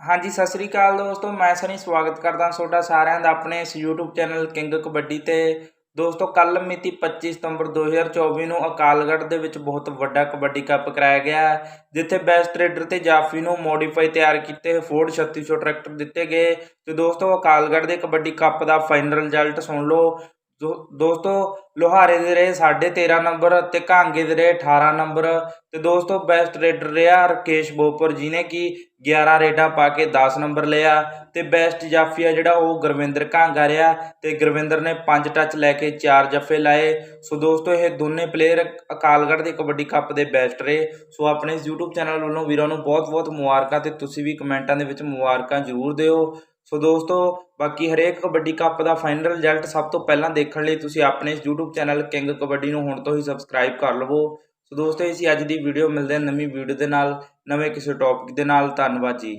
ਹਾਂਜੀ, ਸਤਿ ਸ੍ਰੀ ਅਕਾਲ ਦੋਸਤੋ, ਮੈਂ ਸਨੀ ਸਵਾਗਤ ਕਰਦਾ ਤੁਹਾਡਾ ਸਾਰਿਆਂ ਦਾ ਆਪਣੇ ਇਸ YouTube ਚੈਨਲ ਕਿੰਗ ਕਬੱਡੀ ਤੇ। ਦੋਸਤੋ ਕੱਲ ਮਿਤੀ 25 ਸਤੰਬਰ 2024 ਨੂੰ ਅਕਾਲਗੜ੍ਹ ਦੇ ਵਿੱਚ ਬਹੁਤ ਵੱਡਾ ਕਬੱਡੀ ਕੱਪ ਕਰਾਇਆ ਗਿਆ ਜਿੱਥੇ ਬੈਸਟ ਰੇਡਰ ਤੇ ਜਾਫੀ ਨੂੰ ਮੋਡੀਫਾਈ ਤਿਆਰ ਕੀਤੇ ਫੋਰਡ 3600 ਟਰੈਕਟਰ ਦਿੱਤੇ ਗਏ। ਤੇ ਦੋਸਤੋ, ਅਕਾਲਗੜ੍ਹ ਦੇ ਕਬੱਡੀ ਕੱਪ ਦਾ ਫਾਈਨਲ ਰਿਜ਼ਲਟ ਸੁਣ ਲਓ। ਦੋਸਤੋ, ਲੋਹਾਰੇ ਦੇ ਰਹੇ 13.5 ਨੰਬਰ ਤੇ ਕਾਂਗੇ ਦੇ ਰਹੇ 18 ਨੰਬਰ। ਤੇ ਦੋਸਤੋ ਬੈਸਟ ਰੇਡਰ ਰਿਹਾ ਰਕੇਸ਼ ਬੋਪਰ ਜਿਨੇ ਕਿ 11 ਰੇਡਾਂ ਪਾ ਕੇ 10 ਨੰਬਰ ਲਿਆ। ਤੇ ਬੈਸਟ ਜਾਫੀਆ ਜਿਹੜਾ ਉਹ ਗੁਰਵਿੰਦਰ ਕਾਂਗਾ ਰਿਹਾ। ਤੇ ਗੁਰਵਿੰਦਰ ਨੇ 5 ਟੱਚ ਲੈ ਕੇ 4 ਜੱਫੇ ਲਾਏ। ਸੋ ਦੋਸਤੋ, ਇਹ ਦੋਨੇ ਪਲੇਅਰ ਅਕਾਲਗੜ੍ਹ ਦੇ ਕਬੱਡੀ ਕੱਪ ਦੇ ਬੈਸਟ ਰਹੇ। ਸੋ ਆਪਣੇ ਇਸ YouTube ਚੈਨਲ ਵੱਲੋਂ ਵੀਰਾਂ ਨੂੰ ਬਹੁਤ-ਬਹੁਤ ਮੁਬਾਰਕਾਂ ਤੇ ਤੁਸੀਂ ਵੀ ਕਮੈਂਟਾਂ ਦੇ ਵਿੱਚ ਮੁਬਾਰਕਾਂ ਜ਼ਰੂਰ ਦਿਓ। ਸੋ ਦੋਸਤੋ, ਬਾਕੀ ਹਰੇਕ ਕਬੱਡੀ ਕੱਪ ਦਾ ਫਾਈਨਲ ਰਿਜ਼ਲਟ ਸਭ ਤੋਂ ਪਹਿਲਾਂ ਦੇਖਣ ਲਈ ਤੁਸੀਂ ਆਪਣੇ ਇਸ YouTube ਚੈਨਲ ਕਿੰਗ ਕਬੱਡੀ ਨੂੰ ਹੁਣ ਤੋਂ ਹੀ ਸਬਸਕ੍ਰਾਈਬ ਕਰ ਲਵੋ। ਸੋ ਦੋਸਤੋ ਇਹ ਸੀ ਅੱਜ ਦੀ ਵੀਡੀਓ ਮਿਲਦੇ ਹਾਂ ਨਵੀਂ ਵੀਡੀਓ ਦੇ ਨਾਲ, ਨਵੇਂ ਕਿਸੇ ਟੌਪਿਕ ਦੇ ਨਾਲ। ਧੰਨਵਾਦ ਜੀ।